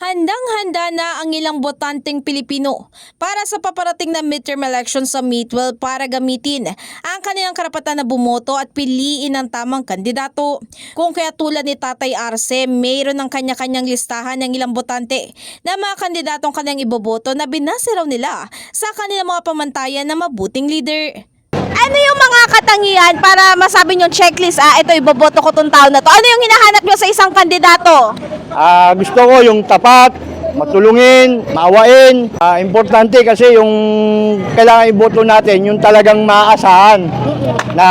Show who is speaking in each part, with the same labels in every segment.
Speaker 1: Handang-handa na ang ilang botanteng Pilipino para sa paparating na midterm election sa Midwell para gamitin ang kanilang karapatan na bumoto at piliin ang tamang kandidato. Kung kaya tulad ni Tatay Arce, mayroon ng kanya-kanyang listahan ng ilang botante na mga kandidatong kanyang iboboto na binase raw nila sa kanilang mga pamantayan na mabuting leader. Ano yung mga katangian para masabi nyo checklist, ah, ito iboboto ko tong tao na to? Ano yung hinahanap nyo sa isang kandidato?
Speaker 2: Ah, gusto ko yung tapat, matulungin, maawain. Ah, importante kasi yung kailangan iboto natin, yung talagang maaasahan na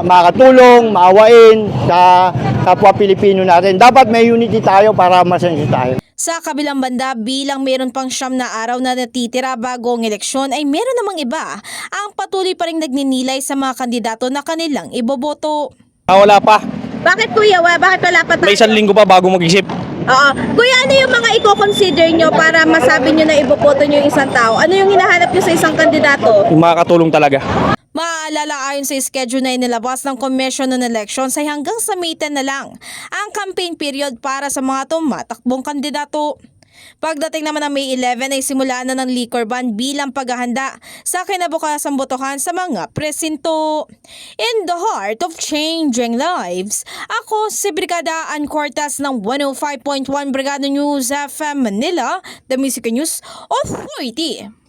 Speaker 2: makatulong, maawain sa kapwa Pilipino natin. Dapat may unity tayo para masensi tayo.
Speaker 1: Sa kabilang banda, bilang meron pang siyam na araw na natitira bago ang eleksyon ay meron namang iba ang patuloy pa rin nagninilay sa mga kandidato na kanilang iboboto.
Speaker 3: Ah, wala pa.
Speaker 1: Bakit kuya? Wa- Bakit wala pa
Speaker 3: May isang linggo pa bago mag-isip.
Speaker 1: Oo. Kuya, ano yung mga i-consider nyo para masabi nyo na iboboto nyo yung isang tao? Ano yung hinahanap nyo sa isang kandidato?
Speaker 3: Yung makakatulong talaga.
Speaker 1: Maaalala ayon sa schedule na inilabas ng Commission on Elections ay hanggang sa May 10 na lang ang campaign period para sa mga tumatakbong kandidato. Pagdating naman ng May 11 ay simula na ng liquor ban bilang paghahanda sa kinabukasang botohan sa mga presinto. In the heart of changing lives, ako si Brigada Ann Cortez ng 105.1 Brigada News FM Manila, the Music News Authority.